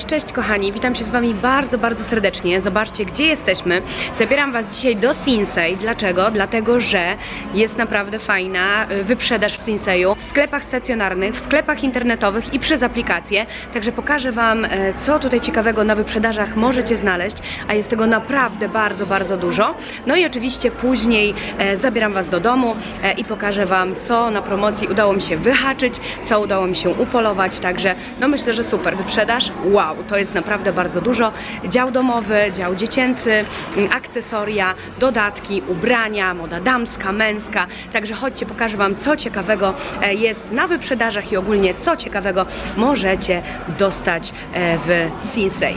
Cześć, cześć kochani, witam się z wami bardzo, bardzo serdecznie. Zobaczcie, gdzie jesteśmy. Zabieram was dzisiaj do Sinsei. Dlaczego? Dlatego, że jest naprawdę fajna y, wyprzedaż w Sinseju, w sklepach stacjonarnych, w sklepach internetowych i przez aplikacje. Także pokażę wam, e, co tutaj ciekawego na wyprzedażach możecie znaleźć, a jest tego naprawdę bardzo, bardzo dużo. No i oczywiście później e, zabieram was do domu i pokażę wam, co na promocji udało mi się wyhaczyć, co udało mi się upolować. Także no myślę, że super wyprzedaż. Wow, to jest naprawdę bardzo dużo. Dział domowy, dział dziecięcy, mm, akcesoria, dodatki, ubrania, moda damska, męska. Także chodźcie, pokażę wam, co ciekawego e, jest na wyprzedażach i ogólnie co ciekawego możecie dostać e, w Sinsei.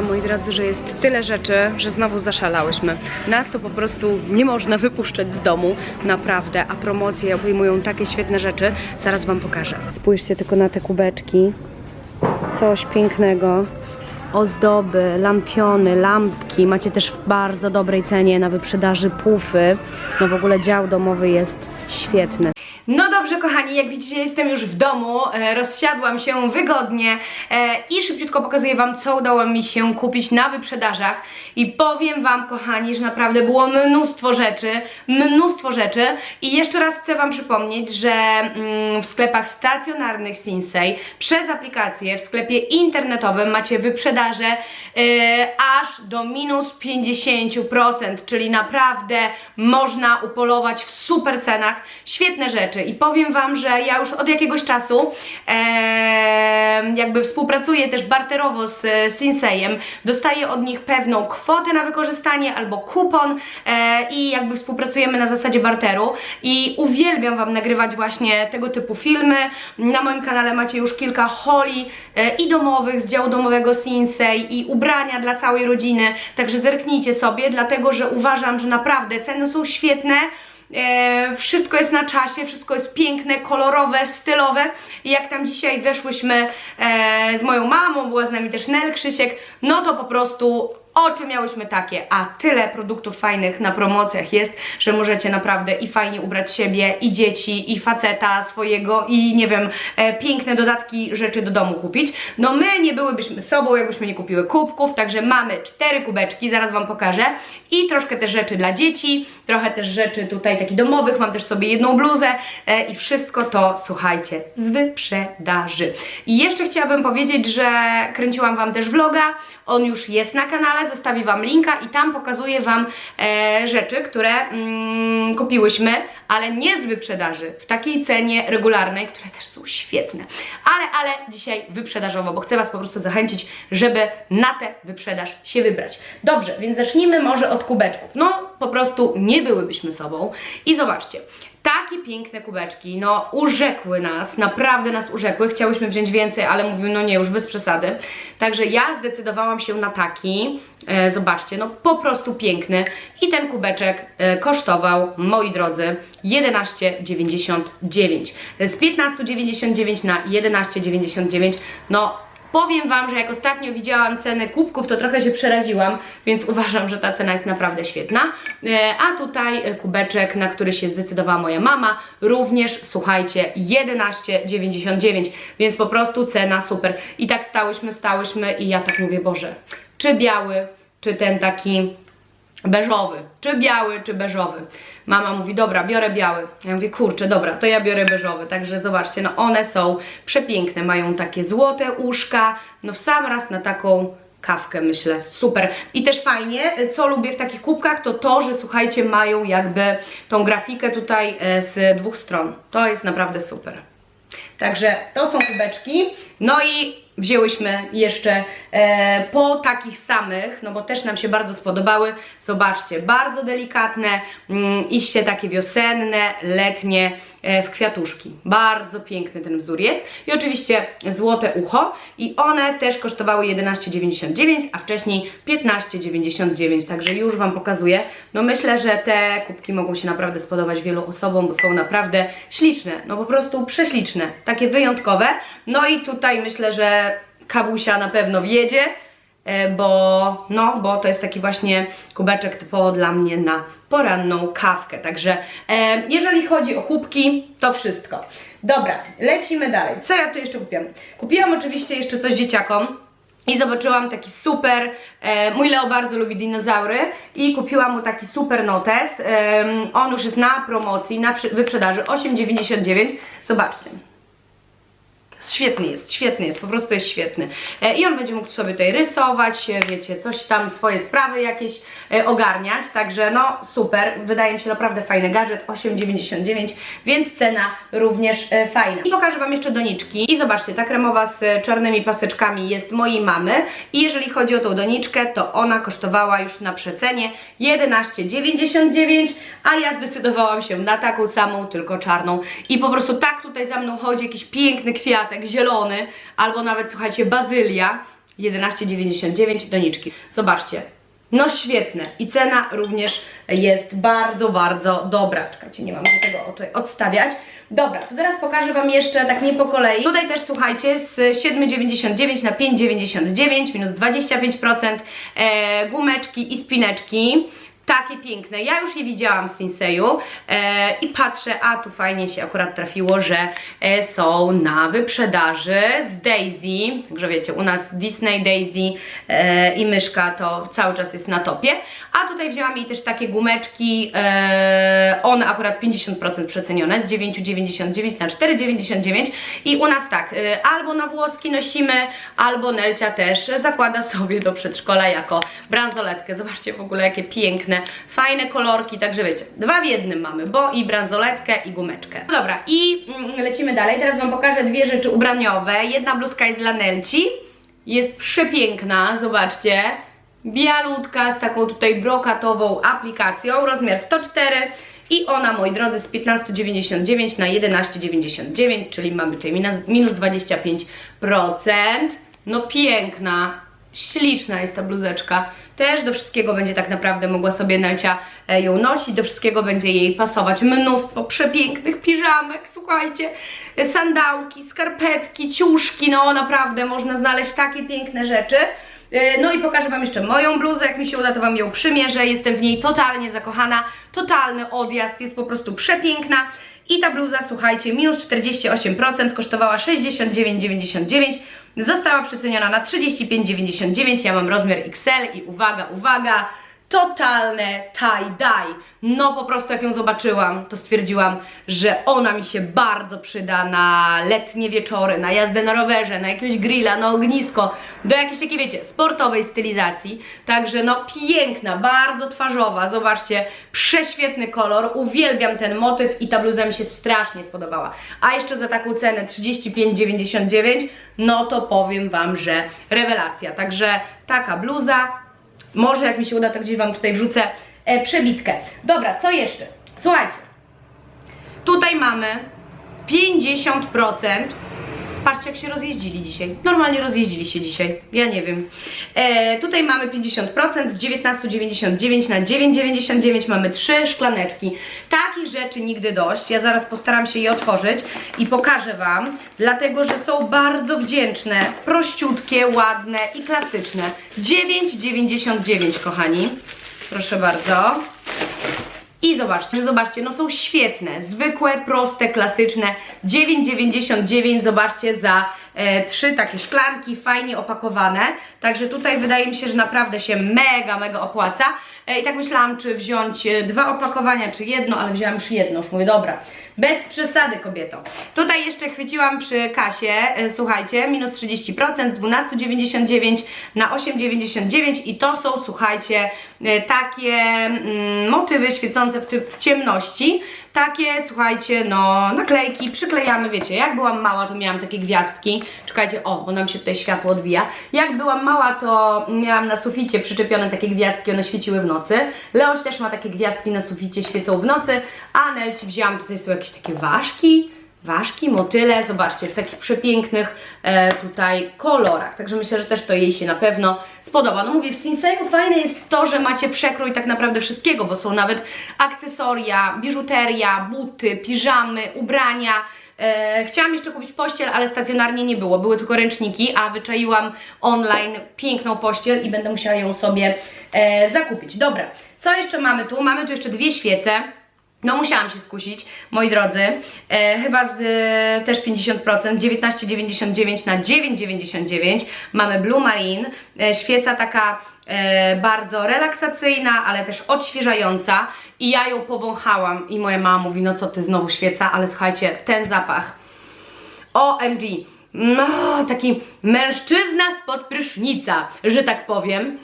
Wam, moi drodzy, że jest tyle rzeczy, że znowu zaszalałyśmy. Nas to po prostu nie można wypuszczać z domu, naprawdę, a promocje obejmują takie świetne rzeczy. Zaraz Wam pokażę. Spójrzcie tylko na te kubeczki. Coś pięknego. Ozdoby, lampiony, lampki. Macie też w bardzo dobrej cenie na wyprzedaży pufy. No w ogóle dział domowy jest świetny. No dobrze, kochani, jak widzicie, jestem już w domu, e, rozsiadłam się wygodnie e, i szybciutko pokazuję Wam, co udało mi się kupić na wyprzedażach. I powiem Wam, kochani, że naprawdę było mnóstwo rzeczy, mnóstwo rzeczy. I jeszcze raz chcę Wam przypomnieć, że mm, w sklepach stacjonarnych Sinsei przez aplikację w sklepie internetowym macie wyprzedaże e, aż do minus 50%, czyli naprawdę można upolować w super cenach świetne rzeczy. I powiem Wam, że ja już od jakiegoś czasu e, jakby współpracuję też barterowo z e, Sinsejem. Dostaję od nich pewną kwotę na wykorzystanie albo kupon e, i jakby współpracujemy na zasadzie barteru. I uwielbiam Wam nagrywać właśnie tego typu filmy. Na moim kanale macie już kilka holi e, i domowych z działu domowego Sinsei i ubrania dla całej rodziny. Także zerknijcie sobie, dlatego że uważam, że naprawdę ceny są świetne. E, wszystko jest na czasie, wszystko jest piękne, kolorowe, stylowe. I jak tam dzisiaj weszłyśmy e, z moją mamą, była z nami też Nel Krzysiek, no to po prostu oczy miałyśmy takie, a tyle produktów fajnych na promocjach jest, że możecie naprawdę i fajnie ubrać siebie, i dzieci, i faceta swojego, i nie wiem, e, piękne dodatki, rzeczy do domu kupić. No my nie byłybyśmy sobą, jakbyśmy nie kupiły kubków, także mamy cztery kubeczki, zaraz Wam pokażę, i troszkę też rzeczy dla dzieci, trochę też rzeczy tutaj takich domowych, mam też sobie jedną bluzę e, i wszystko to, słuchajcie, z wyprzedaży. I jeszcze chciałabym powiedzieć, że kręciłam Wam też vloga, on już jest na kanale, zostawię Wam linka i tam pokazuję Wam e, rzeczy, które mm, kupiłyśmy, ale nie z wyprzedaży, w takiej cenie regularnej, które też są świetne. Ale, ale dzisiaj wyprzedażowo, bo chcę Was po prostu zachęcić, żeby na tę wyprzedaż się wybrać. Dobrze, więc zacznijmy może od kubeczków. No, po prostu nie byłybyśmy sobą. I zobaczcie, takie piękne kubeczki, no urzekły nas, naprawdę nas urzekły. Chciałyśmy wziąć więcej, ale mówimy, no nie, już bez przesady. Także ja zdecydowałam się na taki, e, zobaczcie, no po prostu piękny. I ten kubeczek e, kosztował, moi drodzy, 11,99. Z 15,99 na 11,99, no Powiem Wam, że jak ostatnio widziałam ceny kubków, to trochę się przeraziłam, więc uważam, że ta cena jest naprawdę świetna. E, a tutaj e, kubeczek, na który się zdecydowała moja mama, również, słuchajcie, 11,99, więc po prostu cena super. I tak stałyśmy, stałyśmy i ja tak mówię, Boże, czy biały, czy ten taki beżowy, czy biały, czy beżowy. Mama mówi, dobra, biorę biały. Ja mówię, kurczę, dobra, to ja biorę beżowy. Także zobaczcie, no one są przepiękne, mają takie złote uszka, no w sam raz na taką kawkę, myślę, super. I też fajnie, co lubię w takich kubkach, to to, że słuchajcie, mają jakby tą grafikę tutaj e, z dwóch stron. To jest naprawdę super. Także to są kubeczki. No i wzięłyśmy jeszcze e, po takich samych, no bo też nam się bardzo spodobały. Zobaczcie, bardzo delikatne, mm, iście takie wiosenne, letnie w kwiatuszki. Bardzo piękny ten wzór jest. I oczywiście złote ucho i one też kosztowały 11,99, a wcześniej 15,99, także już Wam pokazuję. No myślę, że te kubki mogą się naprawdę spodobać wielu osobom, bo są naprawdę śliczne, no po prostu prześliczne, takie wyjątkowe. No i tutaj myślę, że kawusia na pewno wjedzie, e, bo, no, bo to jest taki właśnie kubeczek typowo dla mnie na poranną kawkę. Także e, jeżeli chodzi o kubki, to wszystko. Dobra, lecimy dalej. Co ja tu jeszcze kupiłam? Kupiłam oczywiście jeszcze coś dzieciakom. I zobaczyłam taki super, e, mój Leo bardzo lubi dinozaury i kupiłam mu taki super notes. E, on już jest na promocji, na wyprzedaży 8,99. Zobaczcie. Świetny jest, świetny jest, po prostu jest świetny. E, I on będzie mógł sobie tutaj rysować, e, wiecie, coś tam, swoje sprawy jakieś e, ogarniać, także no super, wydaje mi się naprawdę fajny gadżet, 8,99, więc cena również fajna. I pokażę Wam jeszcze doniczki. I zobaczcie, ta kremowa z czarnymi paseczkami jest mojej mamy. I jeżeli chodzi o tą doniczkę, to ona kosztowała już na przecenie 11,99, a ja zdecydowałam się na taką samą, tylko czarną. I po prostu tak tutaj za mną chodzi jakiś piękny kwiatek, zielony, albo nawet słuchajcie, bazylia. 11,99 doniczki. Zobaczcie, no świetne i cena również jest bardzo, bardzo dobra. Czekajcie, nie mam do tego tutaj odstawiać. Dobra, to teraz pokażę Wam jeszcze tak nie po kolei. Tutaj też słuchajcie, z 7,99 na 5,99 minus 25% e, gumeczki i spineczki. Takie piękne. Ja już je widziałam w Sinseju e, i patrzę, a tu fajnie się akurat trafiło, że e, są na wyprzedaży z Daisy. Także wiecie, u nas Disney, Daisy e, i myszka to cały czas jest na topie. A tutaj wzięłam jej też takie gumeczki, e, one akurat 50% przecenione, z 9,99 na 4,99 i u nas tak, e, albo na włoski nosimy, albo Nelcia też zakłada sobie do przedszkola jako bransoletkę. Zobaczcie w ogóle jakie piękne, fajne kolorki, także wiecie, dwa w jednym mamy, bo i bransoletkę i gumeczkę. No dobra, i mm, lecimy dalej, teraz Wam pokażę dwie rzeczy ubraniowe. Jedna bluzka jest dla Nelci, jest przepiękna, zobaczcie, bialutka z taką tutaj brokatową aplikacją, rozmiar 104 i ona, moi drodzy, z 15,99 na 11,99, czyli mamy tutaj minus, minus 25%. No piękna, śliczna jest ta bluzeczka. Też do wszystkiego będzie tak naprawdę mogła sobie Nelcia e, ją nosić, do wszystkiego będzie jej pasować. Mnóstwo przepięknych piżamek, słuchajcie, e, sandałki, skarpetki, ciuszki, no naprawdę można znaleźć takie piękne rzeczy. E, No i pokażę Wam jeszcze moją bluzę, jak mi się uda to Wam ją przymierzę, jestem w niej totalnie zakochana, totalny odjazd, jest po prostu przepiękna i ta bluza, słuchajcie, minus 48%, kosztowała 69,99, została przeceniona na 35,99, ja mam rozmiar XL i uwaga, uwaga, totalne tie-dye. No po prostu jak ją zobaczyłam, to stwierdziłam, że ona mi się bardzo przyda na letnie wieczory, na jazdę na rowerze, na jakiegoś grilla, na ognisko, do jakiejś takiej, wiecie, sportowej stylizacji. Także no piękna, bardzo twarzowa, zobaczcie, prześwietny kolor, uwielbiam ten motyw i ta bluza mi się strasznie spodobała. A jeszcze za taką cenę 35,99, no to powiem Wam, że rewelacja. Także taka bluza, może jak mi się uda, to gdzieś Wam tutaj wrzucę e, przebitkę. Dobra, co jeszcze? Słuchajcie. Tutaj mamy 50%. Patrzcie, jak się rozjeździli dzisiaj. Normalnie rozjeździli się dzisiaj. Ja nie wiem. E, tutaj mamy 50%, z 19,99 na 9,99 mamy trzy szklaneczki. Takich rzeczy nigdy dość. Ja zaraz postaram się je otworzyć i pokażę Wam, dlatego że są bardzo wdzięczne, prościutkie, ładne i klasyczne. 9,99 kochani. Proszę bardzo. I zobaczcie, zobaczcie, no są świetne, zwykłe, proste, klasyczne, 9,99, zobaczcie, za trzy takie szklanki, fajnie opakowane, także tutaj wydaje mi się, że naprawdę się mega, mega opłaca. E, i tak myślałam, czy wziąć e, dwa opakowania, czy jedno, ale wzięłam już jedno, już mówię, dobra, bez przesady kobieto. Tutaj jeszcze chwyciłam przy kasie, e, słuchajcie, minus 30%, 12,99 na 8,99 i to są, słuchajcie, e, takie mm, motywy świecące w, w ciemności, takie, słuchajcie, no, naklejki, przyklejamy, wiecie, jak byłam mała, to miałam takie gwiazdki, czekajcie, o, bo nam się tutaj światło odbija, jak byłam mała, to miałam na suficie przyczepione takie gwiazdki, one świeciły w nocy, Leoś też ma takie gwiazdki na suficie, świecą w nocy, a Nelci wzięłam, tutaj są jakieś takie ważki, ważki, motyle, zobaczcie, w takich przepięknych e, tutaj kolorach, także myślę, że też to jej się na pewno spodoba. No mówię, w Sinseju fajne jest to, że macie przekrój tak naprawdę wszystkiego, bo są nawet akcesoria, biżuteria, buty, piżamy, ubrania, E, chciałam jeszcze kupić pościel, ale stacjonarnie nie było, były tylko ręczniki, a wyczaiłam online piękną pościel i będę musiała ją sobie e, zakupić. Dobra, co jeszcze mamy tu? Mamy tu jeszcze dwie świece. No musiałam się skusić, moi drodzy, e, chyba z e, też 50%, 19,99 na 9,99 mamy Blue Marine, e, świeca taka e, bardzo relaksacyjna, ale też odświeżająca. I ja ją powąchałam. I moja mama mówi, no co ty znowu świeca, ale słuchajcie, ten zapach, OMG, no, taki mężczyzna spod prysznica, że tak powiem.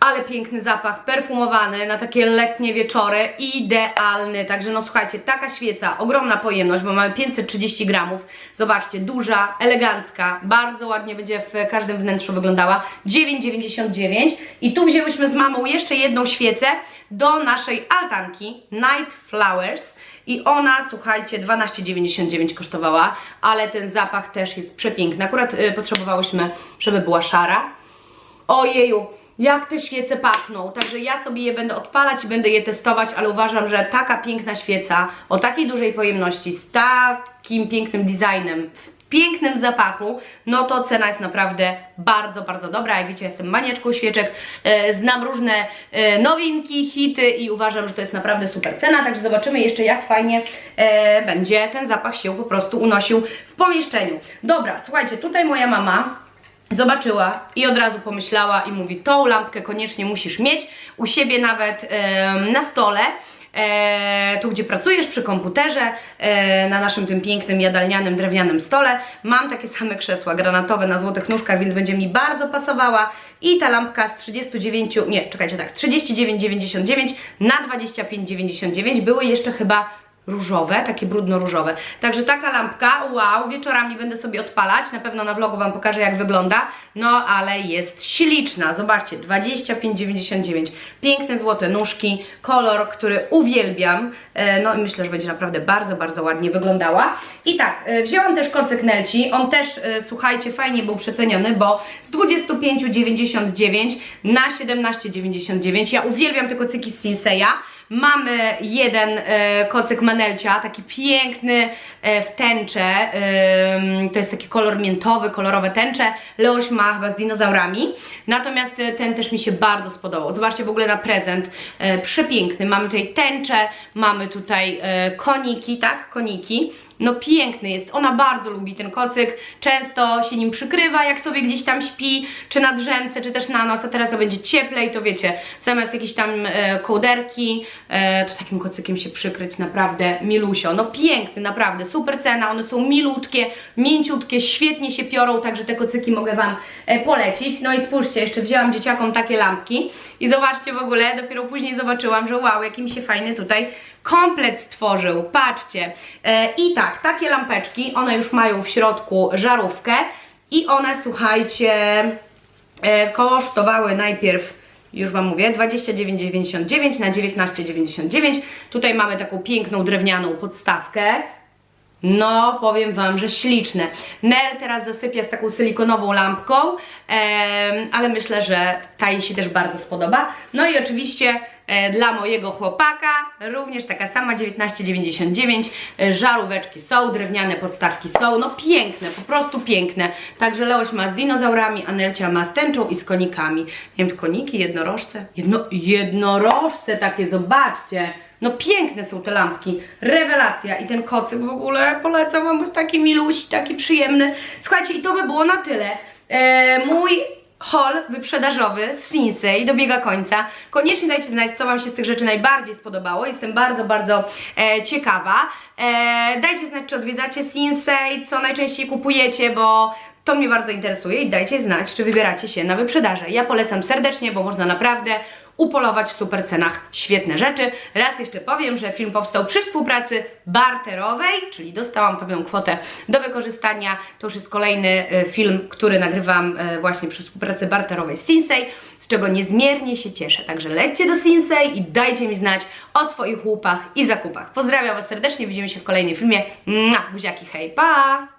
Ale piękny zapach, perfumowany na takie letnie wieczory, idealny. Także no słuchajcie, taka świeca, ogromna pojemność, bo mamy 530 gramów. Zobaczcie, duża, elegancka, bardzo ładnie będzie w każdym wnętrzu wyglądała. 9,99 i tu wzięłyśmy z mamą jeszcze jedną świecę do naszej altanki Night Flowers. I ona, słuchajcie, 12,99 kosztowała, ale ten zapach też jest przepiękny. Akurat y, potrzebowałyśmy, żeby była szara. Ojeju, jak te świece pachną. Także ja sobie je będę odpalać i będę je testować, ale uważam, że taka piękna świeca o takiej dużej pojemności, z takim pięknym designem, w pięknym zapachu, no to cena jest naprawdę bardzo, bardzo dobra. Jak wiecie, jestem maniaczką świeczek, e, znam różne e, nowinki, hity i uważam, że to jest naprawdę super cena, także zobaczymy jeszcze jak fajnie e, będzie ten zapach się po prostu unosił w pomieszczeniu. Dobra, słuchajcie, tutaj moja mama Zobaczyła i od razu pomyślała i mówi: Tą lampkę koniecznie musisz mieć u siebie nawet em, na stole. E, tu gdzie pracujesz przy komputerze, e, na naszym tym pięknym jadalnianym drewnianym stole. Mam takie same krzesła granatowe na złotych nóżkach, więc będzie mi bardzo pasowała. I ta lampka z 39, nie, czekajcie tak, 39,99 na 25,99 były jeszcze chyba różowe, takie brudno-różowe. Także taka lampka, wow, wieczorami będę sobie odpalać, na pewno na vlogu Wam pokażę jak wygląda, no ale jest śliczna, zobaczcie, 25,99, piękne złote nóżki, kolor, który uwielbiam, e, no i myślę, że będzie naprawdę bardzo, bardzo ładnie wyglądała. I tak, e, wzięłam też kocyk Nelci, on też, e, słuchajcie, fajnie był przeceniony, bo z 25,99 na 17,99, ja uwielbiam te kocyki z Sinseya, Mamy jeden e, kocyk manelcia, taki piękny e, w tęcze, to jest taki kolor miętowy, kolorowe tęcze. Leoś ma chyba z dinozaurami, natomiast e, ten też mi się bardzo spodobał. Zobaczcie w ogóle na prezent, przepiękny. Mamy tutaj tęcze, mamy tutaj koniki, tak, koniki. No piękny jest, ona bardzo lubi ten kocyk, często się nim przykrywa, jak sobie gdzieś tam śpi, czy na drzemce, czy też na noc, a teraz będzie cieplej, to wiecie, zamiast jakiejś tam e, kołderki, e, to takim kocykiem się przykryć, naprawdę milusio, no piękny, naprawdę, super cena, one są milutkie, mięciutkie, świetnie się piorą, także te kocyki mogę Wam e, polecić, no i spójrzcie, jeszcze wzięłam dzieciakom takie lampki i zobaczcie w ogóle, dopiero później zobaczyłam, że wow, jaki mi się fajny tutaj komplet stworzył, patrzcie. E, I tak, takie lampeczki, one już mają w środku żarówkę i one, słuchajcie, e, kosztowały najpierw już Wam mówię, 29,99 na 19,99. Tutaj mamy taką piękną drewnianą podstawkę. No, powiem Wam, że śliczne. Nel teraz zasypia z taką silikonową lampką, ale myślę, że ta jej się też bardzo spodoba. No i oczywiście dla mojego chłopaka również taka sama 19,99. E, Żaróweczki są, drewniane podstawki są, no piękne, po prostu piękne. Także Leoś ma z dinozaurami, Anelcia ma z tęczą i z konikami. Nie wiem, koniki, jednorożce? Jedno, jednorożce takie, zobaczcie. No piękne są te lampki, rewelacja i ten kocyk w ogóle polecam wam, bo jest taki milusi, taki przyjemny. Słuchajcie i to by było na tyle. E, mój haul wyprzedażowy z Sinsei dobiega końca. Koniecznie dajcie znać, co wam się z tych rzeczy najbardziej spodobało. Jestem bardzo, bardzo e, ciekawa. E, dajcie znać, czy odwiedzacie Sinsei, co najczęściej kupujecie, bo to mnie bardzo interesuje i dajcie znać, czy wybieracie się na wyprzedaże. Ja polecam serdecznie, bo można naprawdę upolować w super cenach świetne rzeczy. Raz jeszcze powiem, że film powstał przy współpracy barterowej, czyli dostałam pewną kwotę do wykorzystania. To już jest kolejny e, film, który nagrywam e, właśnie przy współpracy barterowej z Sinsei, z czego niezmiernie się cieszę. Także lećcie do Sinsei i dajcie mi znać o swoich łupach i zakupach. Pozdrawiam Was serdecznie, widzimy się w kolejnym filmie. Mua, buziaki, hej, pa!